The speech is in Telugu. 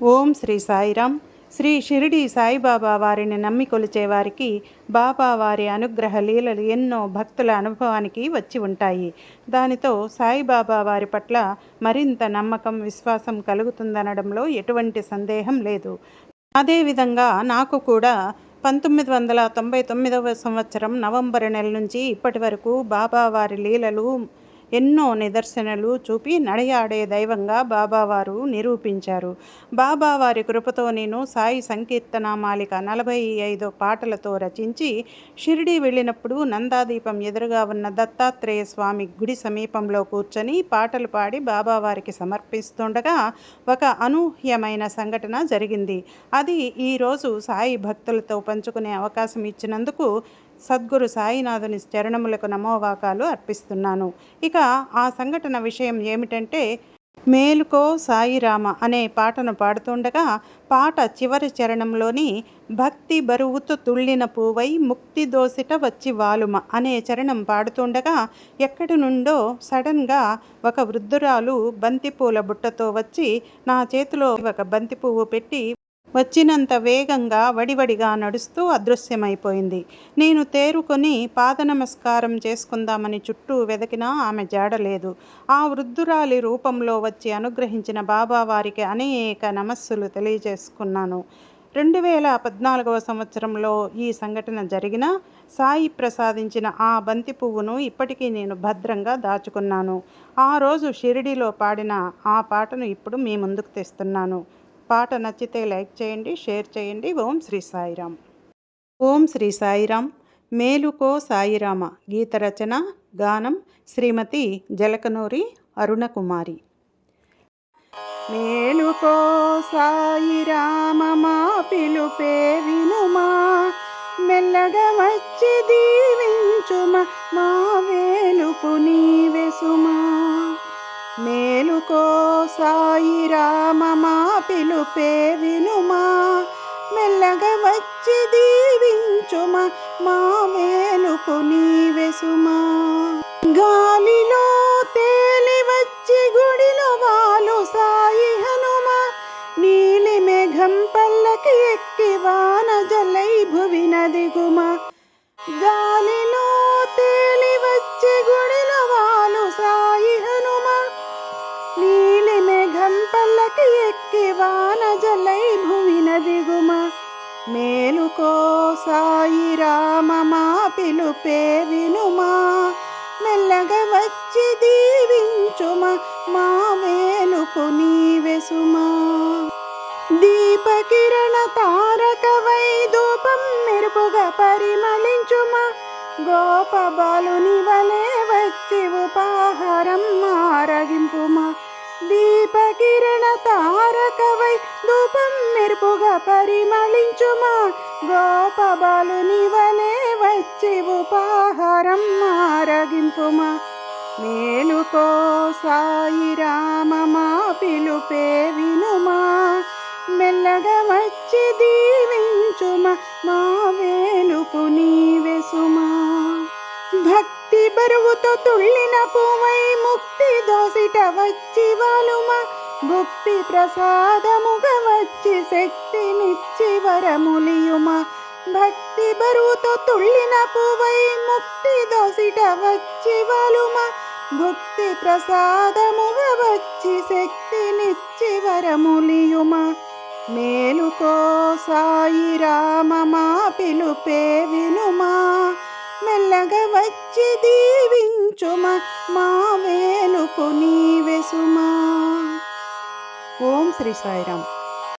ఓం శ్రీ సాయిరామ్ శ్రీ షిరిడి సాయిబాబా వారిని నమ్మి కొలిచేవారికి బాబా వారి అనుగ్రహ లీలలు ఎన్నో భక్తుల అనుభవానికి వచ్చి ఉంటాయి. దానితో సాయిబాబా వారి పట్ల మరింత నమ్మకం విశ్వాసం కలుగుతుందనడంలో ఎటువంటి సందేహం లేదు. అదేవిధంగా నాకు కూడా పంతొమ్మిది వందల తొంభై తొమ్మిదవ సంవత్సరం నవంబర్ నెల నుంచి ఇప్పటి వరకు బాబా వారి లీలలు ఎన్నో నిదర్శనలు చూపి నడయాడే దైవంగా బాబావారు నిరూపించారు. బాబావారి కృపతో నేను సాయి సంకీర్తన మాలిక నలభై ఐదు పాటలతో రచించి షిరిడి వెళ్ళినప్పుడు నందాదీపం ఎదురుగా ఉన్న దత్తాత్రేయ స్వామి గుడి సమీపంలో కూర్చొని పాటలు పాడి బాబావారికి సమర్పిస్తుండగా ఒక అనూహ్యమైన సంఘటన జరిగింది. అది ఈరోజు సాయి భక్తులతో పంచుకునే అవకాశం ఇచ్చినందుకు సద్గురు సాయినాథుని చరణములకు నమోవాకాలు అర్పిస్తున్నాను. ఇక ఆ సంఘటన విషయం ఏమిటంటే మేలుకో సాయిరామ అనే పాటను పాడుతుండగా పాట చివరి చరణంలోని భక్తి బరువుతో తుళ్ళిన పూవై ముక్తి దోసిట వచ్చి వాలుమ అనే చరణం పాడుతుండగా ఎక్కడి నుండో సడన్గా ఒక వృద్ధురాలు బంతిపూల బుట్టతో వచ్చి నా చేతిలో ఒక బంతి పువ్వు పెట్టి వచ్చినంత వేగంగా వడివడిగా నడుస్తూ అదృశ్యమైపోయింది. నేను తేరుకొని పాద నమస్కారం చేసుకుందామని చుట్టూ వెదకినా ఆమె జాడలేదు. ఆ వృద్ధురాలి రూపంలో వచ్చి అనుగ్రహించిన బాబా వారికి అనేక నమస్సులు తెలియజేసుకున్నాను. రెండు వేల పద్నాలుగవ సంవత్సరంలో ఈ సంఘటన జరిగిన సాయి ప్రసాదించిన ఆ బంతి పువ్వును ఇప్పటికీ నేను భద్రంగా దాచుకున్నాను. ఆ రోజు షిరిడిలో పాడిన ఆ పాటను ఇప్పుడు మీ ముందుకు తెస్తున్నాను. పాట నచ్చితే లైక్ చేయండి షేర్ చేయండి. ఓం శ్రీ సాయిరామ్. ఓం శ్రీ సాయిరామ్. మేలుకో సాయిరామ. గీత రచన గానం శ్రీమతి జలకనూరి అరుణకుమారి. మేలుకో సాయిరామ మా పిలుపే వినుమా. మెల్లగా వచ్చి దీవించుమా. మా వేలుపు నీవెసుమా మేలుకో సాయిరామ మా పిలుపే వినుమా మెల్లగా వచ్చి దీవించుమా మా మేలుకు నీవెసుమా గాలిలో తేలి వచ్చి గుడిలో వాలు సాయి హనుమ నీలి మేఘం పల్లకి ఎక్కి వాన జలై భువి నదిగుమా గాలిలో తేలి వచ్చి గుడిలో వాలు సాయి హనుమ నీలి మేఘం పల్లకి ఎక్కి వాన జలై భువిన దిగుమ. మేలుకో సాయి రామమా పిలుపే వినుమా. మెల్లగా వచ్చి దీవించుమా మా వేలుకు నీవెసుమా. దీపకిరణ తారకవై వైదూపం మెరుపుగా పరిమళించుమా. గోపబాలుని వలే వచ్చి ఉపాహారం ఆరగింపుమా. దీపకిరణ తారకవై ధూపం మెరుపుగా పరిమళించుమా. గోప బాలుని వలె వచ్చి ఉపాహారం ఆరగింపుమా మేలుకో సాయి రామమా పిలుపే వినుమా. మెల్లగా వచ్చి దీవించుమా మా వేలుపు నీవెసుమా. భక్తి బరువుతో తుళ్ళిన పువ్వై ముక్తి దోసిట వచ్చి వాలుమా గుప్తి ప్రసాదముగ వచ్చి శక్తినిచ్చి వరములియుమ భక్తి బరువుతో తుళ్ళిన పువై ముక్తి దోసిట వచ్చి వాలుమ భుక్తి ప్రసాదముగ వచ్చి శక్తినిచ్చి వరములియుమ మేలుకో సాయి రామ మా పిలుపే వినుమా. మెల్లగా వచ్చి దీవించుమా మా వేణుకు నీవెసుమా ఓం శ్రీ సాయిరామ్.